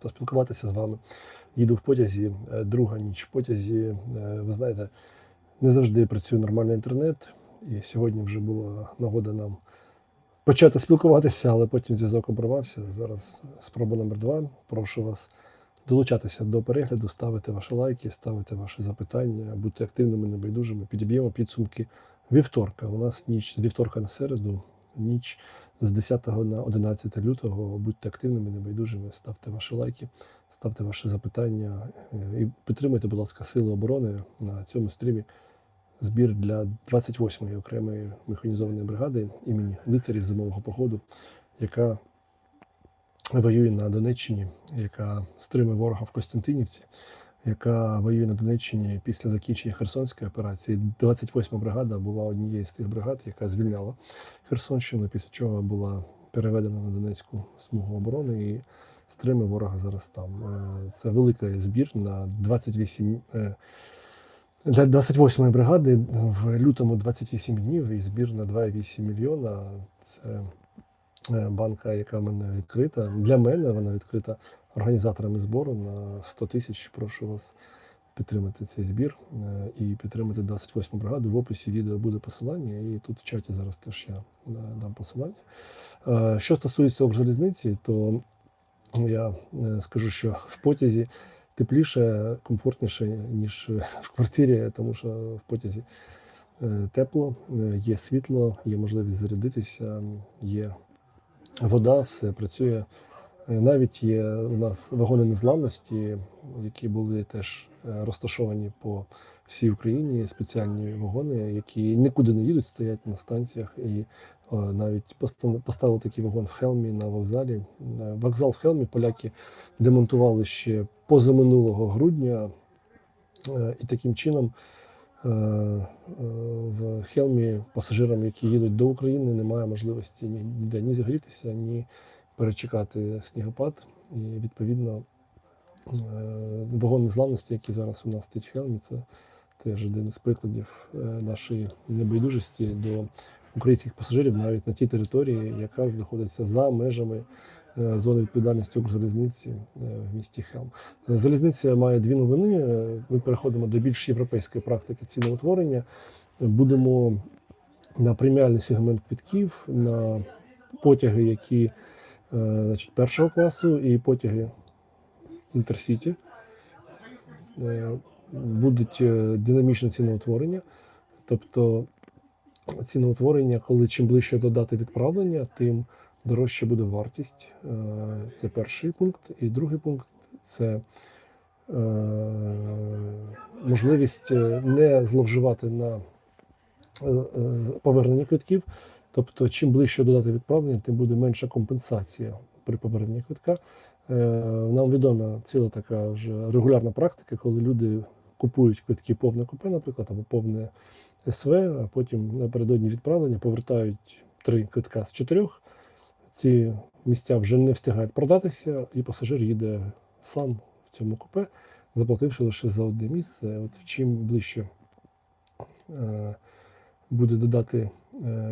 поспілкуватися з вами. Їду в потязі, е, друга ніч в потязі. Е, Ви знаєте, не завжди працює нормальний інтернет, і сьогодні вже була нагода нам почати спілкуватися, але потім зв'язок обривався. Зараз спроба номер два. Прошу вас долучатися до перегляду, ставити ваші лайки, ставити ваші запитання, бути активними, небайдужими. Підіб'ємо підсумки вівторка. У нас ніч з вівторка на середу, ніч з 10 на 11 лютого. Будьте активними, небайдужими, ставте ваші лайки, ставте ваші запитання е, і підтримуйте, будь ласка, сили оборони на цьому стрімі. Збір для 28-ї окремої механізованої бригади імені лицарів зимового походу, яка воює на Донеччині, яка стримує ворога в Костянтинівці, яка воює на Донеччині після закінчення Херсонської операції. 28-ма бригада була однією з тих бригад, яка звільняла Херсонщину, після чого була переведена на Донецьку смугу оборони і стримує ворога зараз там. Е, Це великий збір на 28 е, для 28-ї бригади в лютому 28 днів і збір на 2,8 мільйона. Це е, банка, яка в мене відкрита. Для мене вона відкрита організаторами збору на 100 тисяч. Прошу вас підтримати цей збір е, і підтримати 28-му бригаду. В описі відео буде посилання, і тут в чаті зараз теж я е, дам посилання. Е, Що стосується Укрзалізниці, то я скажу, що в потязі тепліше, комфортніше, ніж в квартирі, тому що в потязі тепло, є світло, є можливість зарядитися, є вода, все працює. Е, Навіть є у нас вагони незламності, які були теж е, розташовані по всій Україні, спеціальні вагони, які нікуди не їдуть, стоять на станціях. І е, навіть поста- поставили такий вагон в Хелмі на вокзалі. Вокзал в Хелмі поляки демонтували ще позаминулого грудня, і таким чином в Хелмі пасажирам, які їдуть до України, немає можливості ні- ніде ні зігрітися, ні перечекати снігопад. І відповідно е, вагон незламності, який зараз у нас стоїть в Хелмі, це теж один із прикладів е, нашої небайдужості до українських пасажирів навіть на тій території, яка знаходиться за межами е, зони відповідальності Укрзалізниці в місті Хелм. Залізниця має дві новини. Ми переходимо до більш європейської практики ціноутворення. Будемо на преміальний сегмент квитків, на потяги, які значить, першого класу, і потяги Інтерсіті. Е, Будуть е, динамічне ціноутворення. Тобто ціноутворення, коли чим ближче до дати відправлення, тим дорожче буде вартість. Е, Це перший пункт. І другий пункт це е, можливість е, не зловживати на е, е, повернення квитків. Тобто, чим ближче до дати відправлення, тим буде менша компенсація при поверненні квитка. Е, Нам відома ціла така вже регулярна практика, коли люди купують квитки повне купе, наприклад, або повне СВ, а потім напередодні відправлення повертають три квитка з чотирьох. Ці місця вже не встигають продатися, і пасажир їде сам в цьому купе, заплативши лише за одне місце. От чим ближче е, буде додати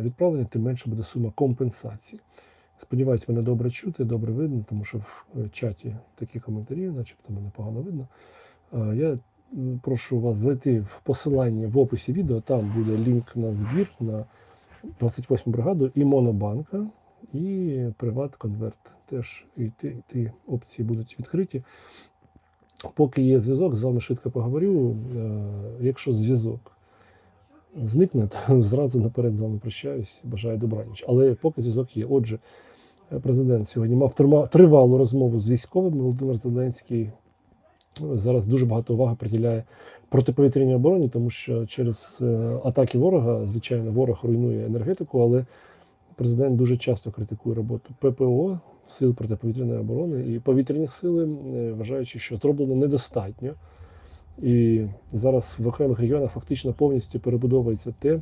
відправлення, тим менше буде сума компенсації. Сподіваюсь, мене добре чути, добре видно, тому що в е, чаті такі коментарі, начебто мене погано видно. Е, Я прошу вас зайти в посилання в описі відео, там буде лінк на збір на 28 бригаду і Монобанка, і Приват Конверт. Теж і ті, ті опції будуть відкриті. Поки є зв'язок, з вами швидко поговорю. Е, Якщо зв'язок зникне, то зразу наперед з вами прощаюсь. Бажаю добраніч. Але поки зв'язок є. Отже, е, президент сьогодні мав тривалу розмову з військовими. Володимир Зеленський е, зараз дуже багато уваги приділяє протиповітряній обороні, тому що через е, атаки ворога, звичайно, ворог руйнує енергетику, але президент дуже часто критикує роботу ППО, сил протиповітряної оборони і повітряних сил, е, вважаючи, що зроблено недостатньо. І зараз в окремих регіонах фактично повністю перебудовується те,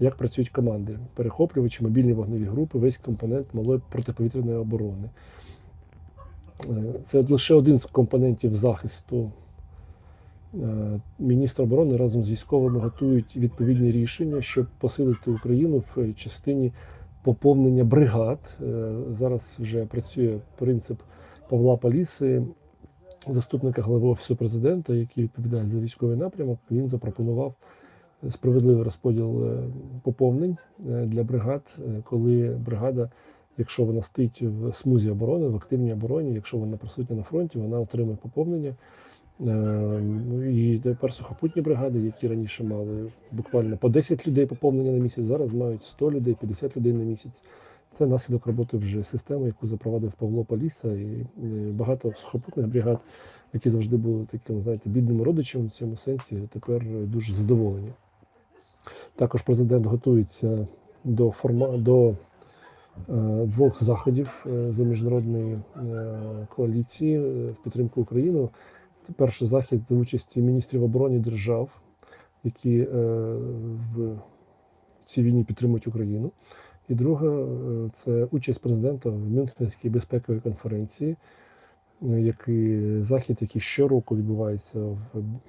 як працюють команди, перехоплювачі, мобільні вогневі групи, весь компонент малої протиповітряної оборони. Е, Це лише один з компонентів захисту. Е, Міністр оборони разом з військовими готують відповідні рішення, щоб посилити Україну в частині поповнення бригад. Е, Зараз вже працює принцип Павла Паліси, заступника голови офісу президента, який відповідає за військовий напрямок, він запропонував справедливий розподіл е, поповнень е, для бригад, е, коли бригада, якщо вона стоїть в смузі оборони, в активній обороні, якщо вона присутня на фронті, вона отримує поповнення. Е, ну, І тепер сухопутні бригади, які раніше мали буквально по 10 людей поповнення на місяць, зараз мають 100 людей, 50 людей на місяць. Це наслідок роботи вже системи, яку запровадив Павло Паліса, і е, багато сухопутних бригад, які завжди були такими, знаєте, бідними родичами в цьому сенсі, тепер дуже задоволені. Також президент готується до форма до е, двох заходів е, за міжнародної коаліції в підтримку України. Це перший захід за участі міністрів оборони держав, які в цій війні підтримують Україну. І друга е, це участь президента в Мюнхенській безпековій конференції, е, який захід, який щороку відбувається в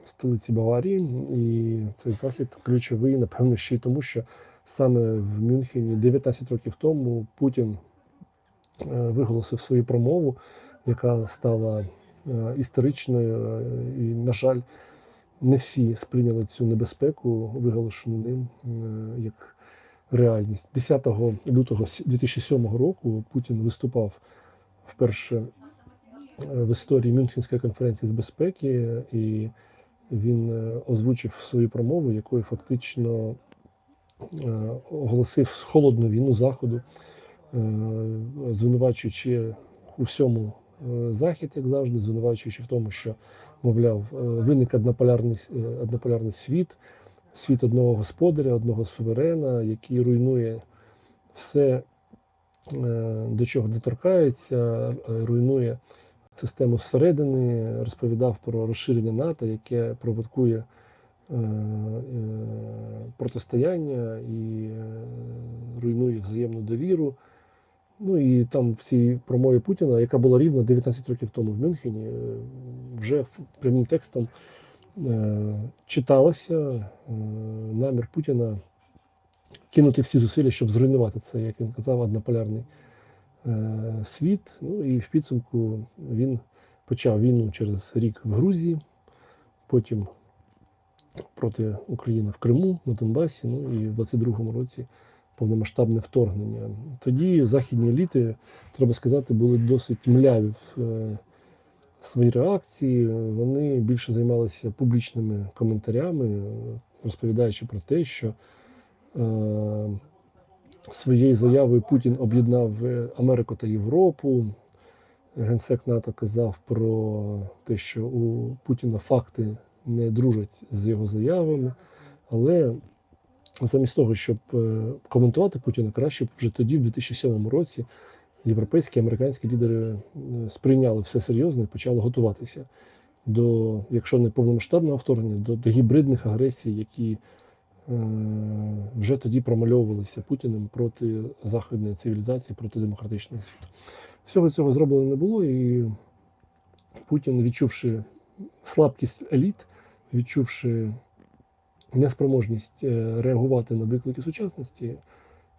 столиці Баварії. І цей захід ключовий, напевно, ще й тому, що саме в Мюнхені 19 років тому Путін е, виголосив свою промову, яка стала е, історичною. е, І, на жаль, не всі сприйняли цю небезпеку, виголошену ним е, як реальність. 10 лютого 2007 року Путін виступав вперше е, в історії Мюнхенської конференції з безпеки, і він е, озвучив свою промову, якою фактично е, оголосив холодну війну Заходу, звинувачуючи у всьому Захід, як завжди, звинувачуючи в тому, що, мовляв, виник однополярний, однополярний світ, світ одного господаря, одного суверена, який руйнує все, е, до чого доторкається, е, руйнує систему зсередини, розповідав про розширення НАТО, яке провокує е, протистояння і руйнує взаємну довіру. Ну і там в цій промові Путіна, яка була рівно 19 років тому в Мюнхені, вже прямим текстом читалося е, намір Путіна кинути всі зусилля, щоб зруйнувати це, як він казав, однополярний е, світ. Ну і в підсумку він почав війну через рік в Грузії, потім проти України в Криму, на Донбасі, ну і в 22-му році повномасштабне вторгнення. Тоді західні еліти, треба сказати, були досить мляві в своїй реакції. Вони більше займалися публічними коментарями, розповідаючи про те, що е, своєю заявою Путін об'єднав е, Америку та Європу. Генсек НАТО казав про те, що у Путіна факти не дружать з його заявами, але замість того, щоб е, коментувати Путіна, краще б вже тоді, в 2007 році, європейські американські лідери е, сприйняли все серйозно і почали готуватися до, якщо не повномасштабного вторгнення, до, до гібридних агресій, які е, вже тоді промальовувалися Путіним проти західної цивілізації, проти демократичного світу. Всього цього зроблено не було, і Путін, відчувши слабкість еліт, відчувши неспроможність е, реагувати на виклики сучасності,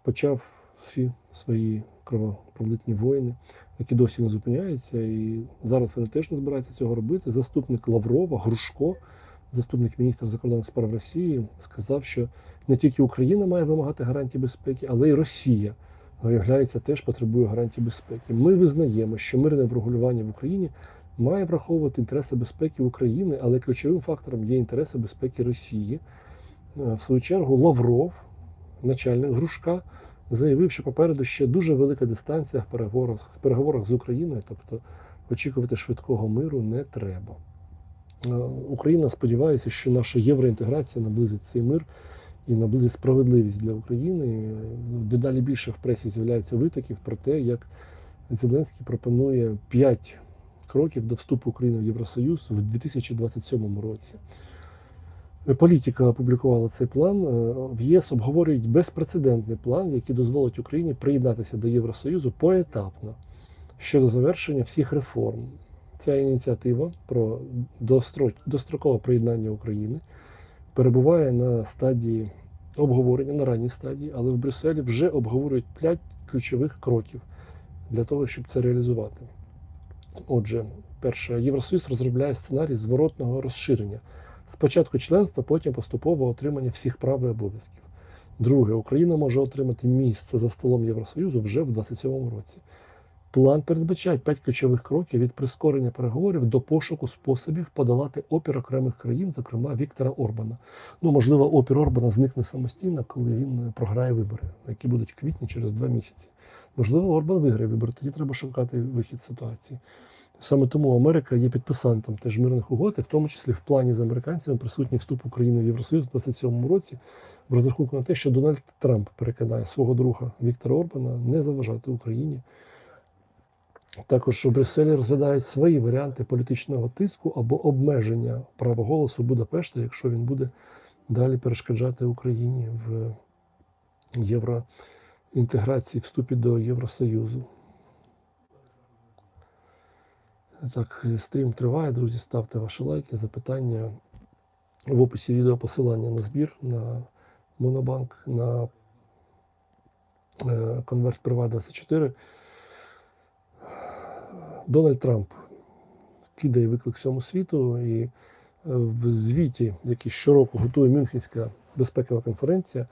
почав всі свої кровопролитні воїни, які досі не зупиняються. І зараз вони теж не збираються цього робити. Заступник Лаврова, Грушко, заступник міністра закордонних справ Росії, сказав, що не тільки Україна має вимагати гарантій безпеки, але й Росія. Виявляється, теж потребує гарантій безпеки. Ми визнаємо, що мирне врегулювання в Україні має враховувати інтереси безпеки України, але ключовим фактором є інтереси безпеки Росії. Е, В свою чергу Лавров, начальник Грушка, заявив, що попереду ще дуже велика дистанція в переговорах, в переговорах з Україною, тобто очікувати швидкого миру не треба. Е, Україна сподівається, що наша євроінтеграція наблизить цей мир і наблизить справедливість для України. Е, Дедалі більше в пресі з'являється витоків про те, як Зеленський пропонує 5 кроків до вступу України в Євросоюз в 2027 році. Е, Політика опублікувала цей план. Е, В ЄС обговорюють безпрецедентний план, який дозволить Україні приєднатися до Євросоюзу поетапно щодо завершення всіх реформ. Ця ініціатива про дострокове приєднання України перебуває на стадії обговорення, на ранній стадії, але в Брюсселі вже обговорюють 5 ключових кроків для того, щоб це реалізувати. Отже, перше, Євросоюз розробляє сценарій зворотного розширення. Спочатку членства, потім поступово отримання всіх прав і обов'язків. Друге, Україна може отримати місце за столом Євросоюзу вже в 2027 році. План передбачає п'ять ключових кроків від прискорення переговорів до пошуку способів подолати опір окремих країн, зокрема Віктора Орбана. Ну, можливо, опір Орбана зникне самостійно, коли він програє вибори, які будуть в квітні через два місяці. Можливо, Орбан виграє вибори, тоді треба шукати вихід з ситуації. Саме тому Америка є підписантом теж мирних угод, і в тому числі в плані з американцями присутній вступ України в Євросоюз у 27 році в розрахунку на те, що Дональд Трамп переконає свого друга Віктора Орбана не заважати Україні. Також у Брюсселі розглядають свої варіанти політичного тиску або обмеження права голосу Будапешта, якщо він буде далі перешкоджати Україні в євроінтеграції, вступі до Євросоюзу. Так, стрім триває, друзі. Ставте ваші лайки, запитання. В описі відео посилання на збір на Монобанк, на конверт Приват 24. Дональд Трамп кидає виклик всьому світу, і е, в звіті, який щороку готує Мюнхенська безпекова конференція,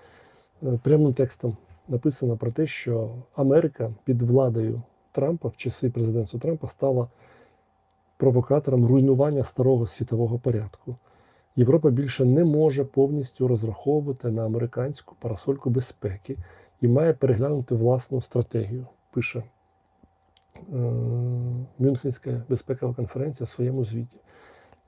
е, прямим текстом написано про те, що Америка під владою Трампа в часи президентства Трампа стала провокатором руйнування старого світового порядку. Європа більше не може повністю розраховувати на американську парасольку безпеки і має переглянути власну стратегію, пише е, Мюнхенська безпекова конференція в своєму звіті.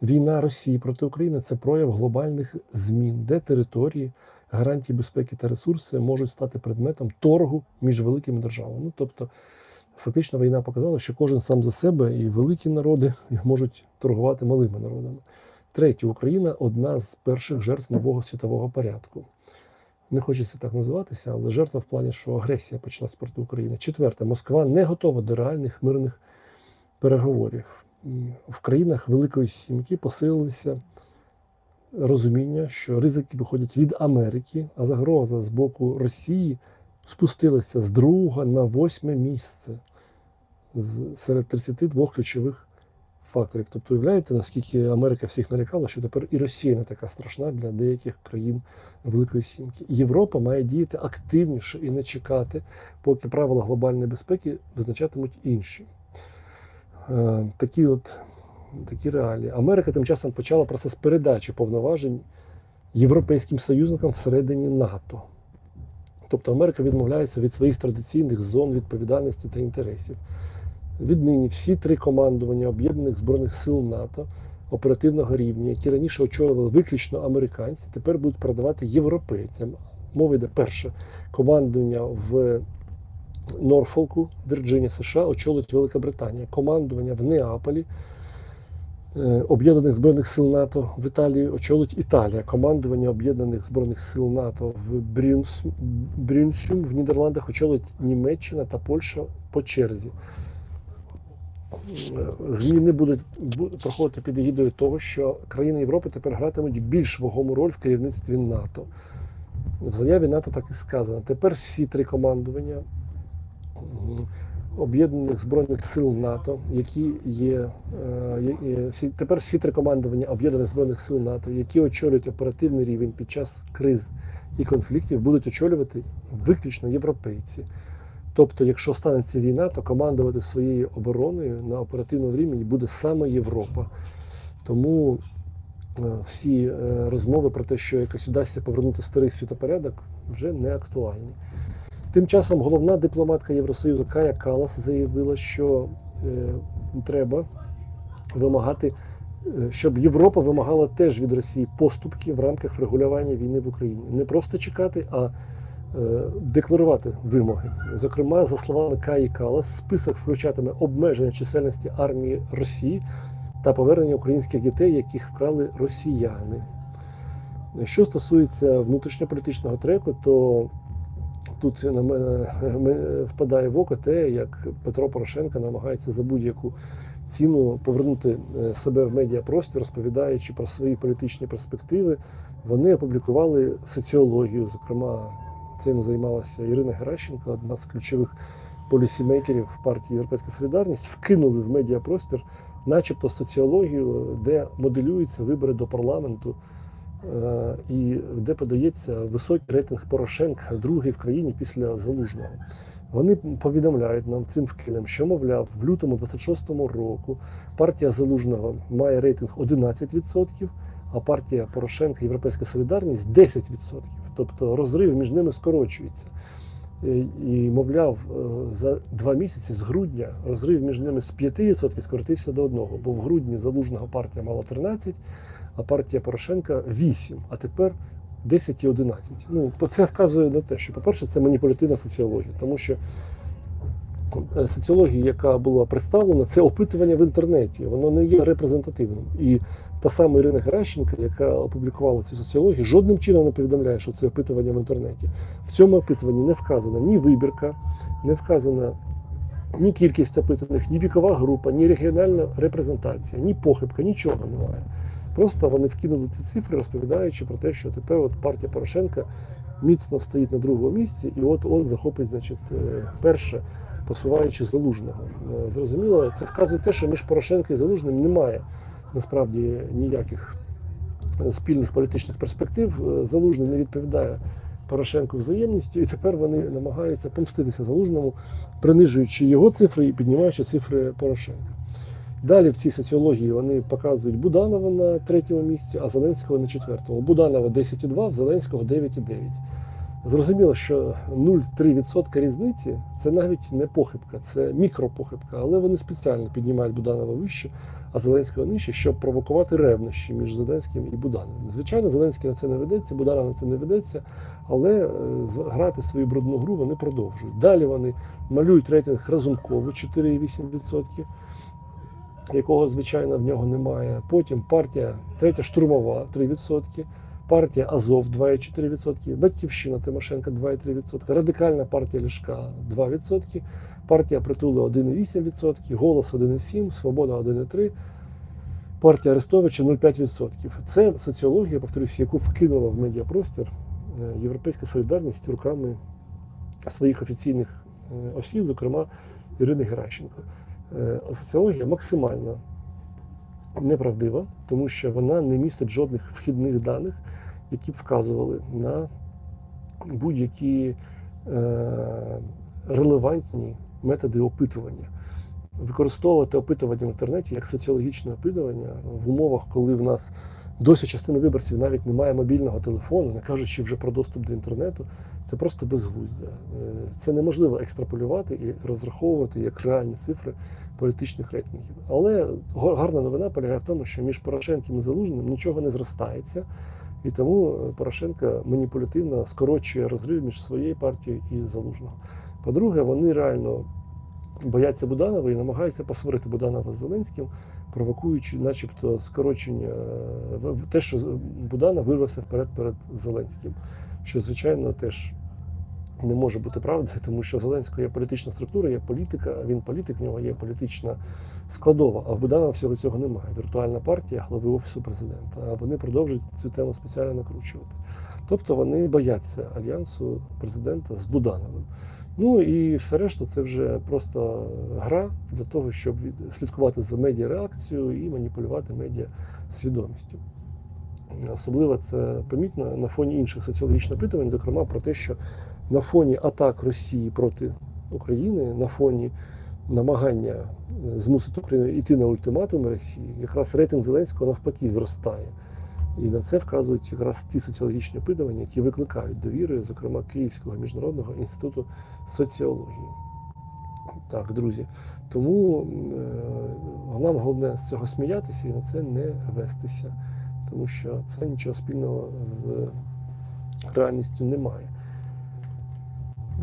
Війна Росії проти України це прояв глобальних змін, де території, гарантії безпеки та ресурси можуть стати предметом торгу між великими державами. Ну, тобто, фактично, війна показала, що кожен сам за себе і великі народи можуть торгувати малими народами. Третє, Україна одна з перших жертв нового світового порядку. Не хочеться так називатися, але жертва в плані, що агресія почалась проти України. Четверте, Москва не готова до реальних мирних переговорів. В країнах Великої Сімки посилилися розуміння, що ризики виходять від Америки, а загроза з боку Росії спустилася з другого на восьме місце серед 32 ключових факторів. Тобто, уявляєте, наскільки Америка всіх налякала, що тепер і Росія не така страшна для деяких країн Великої Сімки. Європа має діяти активніше і не чекати, поки правила глобальної безпеки визначатимуть інші. Е, Такі от такі реалії. Америка тим часом почала процес передачі повноважень європейським союзникам всередині НАТО. Тобто Америка відмовляється від своїх традиційних зон відповідальності та інтересів. Віднині всі три командування Об'єднаних Збройних сил НАТО оперативного рівня, які раніше очолювали виключно американці, тепер будуть передавати європейцям. Мова йде перше командування в Норфолку, Вірджинія, США, очолить Велика Британія, командування в Неаполі. е, Об'єднаних збройних сил НАТО в Італії очолить Італія. Командування Об'єднаних збройних сил НАТО в Брюнс, Брюнсюм в Нідерландах очолить Німеччина та Польща по черзі. Зміни будуть проходити під егідою того, що країни Європи тепер гратимуть більш вагому роль в керівництві НАТО. В заяві НАТО так і сказано. Тепер всі три командування Об'єднаних Збройних сил НАТО, які е, є- всі- тепер всі три командування Об'єднаних Збройних сил НАТО, які очолюють оперативний рівень під час криз і конфліктів, будуть очолювати виключно європейці. Тобто, якщо станеться війна, то командувати своєю обороною на оперативному рівні буде саме Європа. Тому е, всі е, розмови про те, що якось вдасться повернути старий світопорядок, вже не актуальні. Тим часом головна дипломатка Євросоюзу Кая Калас заявила, що е, треба вимагати, щоб Європа вимагала теж від Росії поступки в рамках врегулювання війни в Україні. Не просто чекати, а декларувати вимоги. Зокрема, за словами Каї Калас, список включатиме обмеження чисельності армії Росії та повернення українських дітей, яких вкрали росіяни. Що стосується внутрішньополітичного треку, то тут на мене впадає в око те, як Петро Порошенко намагається за будь-яку ціну повернути е, себе в медіапростір, розповідаючи про свої політичні перспективи. Вони опублікували соціологію. Зокрема, цим займалася Ірина Геращенко, одна з ключових полісімейкерів партії Європейська Солідарність вкинули в медіапростір, начебто соціологію, де моделюються вибори до парламенту, е, і де подається високий рейтинг Порошенка, другий в країні після Залужного. Вони повідомляють нам цим вкидом, що, мовляв, в лютому 26-му року партія Залужного має рейтинг 11%, а партія Порошенка Європейська Солідарність 10%. Тобто розрив між ними скорочується. І, і, мовляв, е, за два місяці з грудня розрив між ними з 5% скоротився до одного, бо в грудні залужного партія мала 13, а партія Порошенка 8, а тепер 10 і 11. Ну, це вказує на те, що, по-перше, це маніпулятивна соціологія, тому що е, соціологія, яка була представлена, це опитування в інтернеті, воно не є репрезентативним. І та сама Ірина Геращенко, яка опублікувала цю соціологію, жодним чином не повідомляє, що це опитування в інтернеті. В цьому опитуванні не вказана ні вибірка, не вказана ні кількість опитаних, ні вікова група, ні регіональна репрезентація, ні похибка, нічого немає. Просто вони вкинули ці цифри, розповідаючи про те, що тепер от партія Порошенка міцно стоїть на другому місці, і от от захопить, значить, е, перше, посуваючи залужного. Е, Зрозуміло, це вказує те, що між Порошенком і Залужним немає насправді ніяких е, спільних політичних перспектив. Е, Залужний не відповідає Порошенку взаємністю, і тепер вони намагаються помститися залужному, принижуючи його цифри і піднімаючи цифри Порошенка. Далі в цій соціології вони показують Буданова на третьому місці, а Зеленського на четвертому. Буданова 10,2, в Зеленського 9,9. Зрозуміло, що 0,3% різниці це навіть не похибка, це мікропохибка, але вони спеціально піднімають Буданова вище, а Зеленського нижче, щоб провокувати ревнощі між Зеленським і Будановим. Звичайно, Зеленський на це не ведеться, Буданов на це не ведеться, але е, грати свою брудну гру вони продовжують. Далі вони малюють рейтинг Разумкову 4,8%, якого, звичайно, в нього немає. Потім партія третя штурмова 3%. Партія Азов 2,4%, Батьківщина Тимошенка 2,3%, Радикальна партія Ляшка 2%, партія Притули 1,8%, Голос 1,7%, Свобода 1,3%, партія Арестовича 0,5%. Це соціологія, повторюсь, яку вкинула в медіапростір е, Європейська солідарність руками своїх офіційних е, осіб, зокрема Ірини Геращенко. Е, Соціологія максимально неправдива, тому що вона не містить жодних вхідних даних, які б вказували на будь-які е, релевантні методи опитування. Використовувати опитування в інтернеті як соціологічне опитування в умовах, коли в нас досі частина виборців навіть не має мобільного телефону, не кажучи вже про доступ до інтернету, це просто безглуздя. Е, Це неможливо екстраполювати і розраховувати як реальні цифри політичних рейтингів. Але гарна новина полягає в тому, що між Порошенком і Залужним нічого не зростається, і тому Порошенко маніпулятивно скорочує розрив між своєю партією і Залужного. По-друге, вони реально бояться Буданова і намагаються посварити Буданова з Зеленським, провокуючи, начебто, скорочення е, те, що Буданов вирвався вперед перед Зеленським, що звичайно теж не може бути правдою, тому що Зеленського є політична структура, є політика, він політик, в нього є політична складова. А в Буданова всього цього немає. Віртуальна партія глави офісу президента. А вони продовжують цю тему спеціально накручувати. Тобто вони бояться альянсу президента з Будановим. Ну і все решта, це вже просто гра для того, щоб слідкувати за медіареакцією і маніпулювати медіа свідомістю. Особливо це помітно на фоні інших соціологічних опитувань, зокрема про те, що на фоні атак Росії проти України, на фоні намагання е, змусити Україну йти на ультиматум Росії, якраз рейтинг Зеленського навпаки зростає. І на це вказують якраз ті соціологічні опитування, які викликають довіри, зокрема Київського міжнародного інституту соціології. Так, друзі. Тому е, нам головне з цього сміятися і на це не вестися, тому що це нічого спільного з реальністю немає.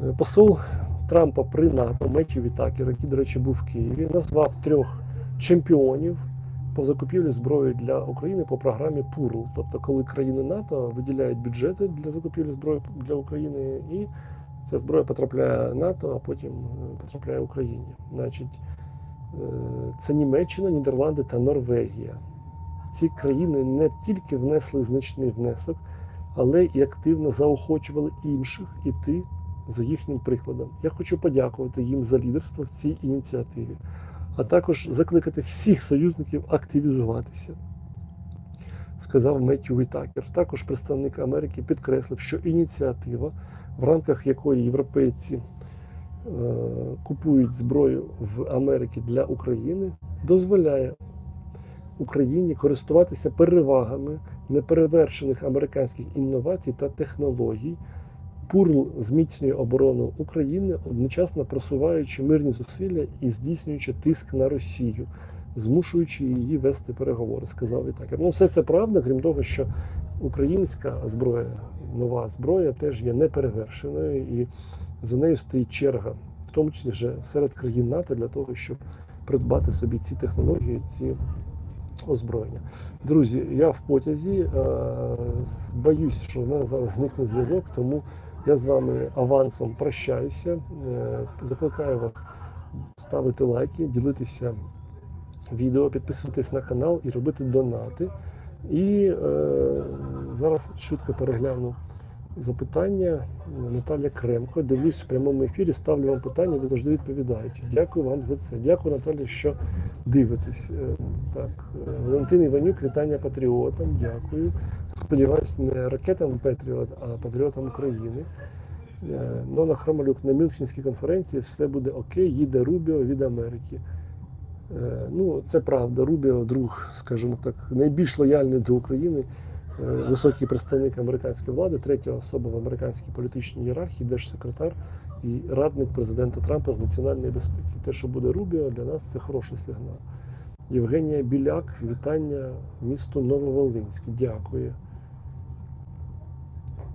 Е, Посол Трампа при НАТО Меттью Вітакер, який, до речі, був в Києві, назвав трьох чемпіонів по закупівлі зброї для України по програмі ПУРЛ. Тобто, коли країни НАТО виділяють бюджети для закупівлі зброї для України, і ця зброя потрапляє НАТО, а потім е, потрапляє Україні. Значить, е, це Німеччина, Нідерланди та Норвегія. Ці країни не тільки внесли значний внесок, але і активно заохочували інших іти за їхнім прикладом. Я хочу подякувати їм за лідерство в цій ініціативі, а також закликати всіх союзників активізуватися. Сказав Меттю Вітакер. Також представник Америки підкреслив, що ініціатива, в рамках якої європейці е, купують зброю в Америці для України, дозволяє Україні користуватися перевагами неперевершених американських інновацій та технологій. Пурл зміцнює оборону України, одночасно просуваючи мирні зусилля і здійснюючи тиск на Росію, змушуючи її вести переговори, сказав Вітакер. Ну, все це правда, крім того, що українська зброя, нова зброя теж є неперевершеною, і за нею стоїть черга, в тому числі вже серед країн НАТО, для того, щоб придбати собі ці технології, ці озброєння. Друзі, я в потязі. е, Боюсь, що в мене зараз зникне зв'язок, тому я з вами авансом прощаюся. Е, Закликаю вас ставити лайки, ділитися відео, підписуватись на канал і робити донати. І е, зараз швидко перегляну запитання. Наталя Кремко. Дивлюсь в прямому ефірі, ставлю вам питання, ви завжди відповідаєте. Дякую вам за це. Дякую, Наталі, що дивитесь. Е, Так, е, Валентин Іванюк, вітання патріотам. Дякую. Сподіваюсь, не ракетам Петріот, а патріотам України. Е, Нона Хромалюк на Мюнхенській конференції все буде окей, їде Рубіо від Америки. Е, Ну, це правда. Рубіо, друг, скажімо так, найбільш лояльний до України, е, високий представник американської влади, третя особа в американській політичній ієрархії, держсекретар і радник президента Трампа з національної безпеки. Те, що буде Рубіо, для нас це хороший сигнал. Євгенія Біляк, вітання місту Нововолинське. Дякую.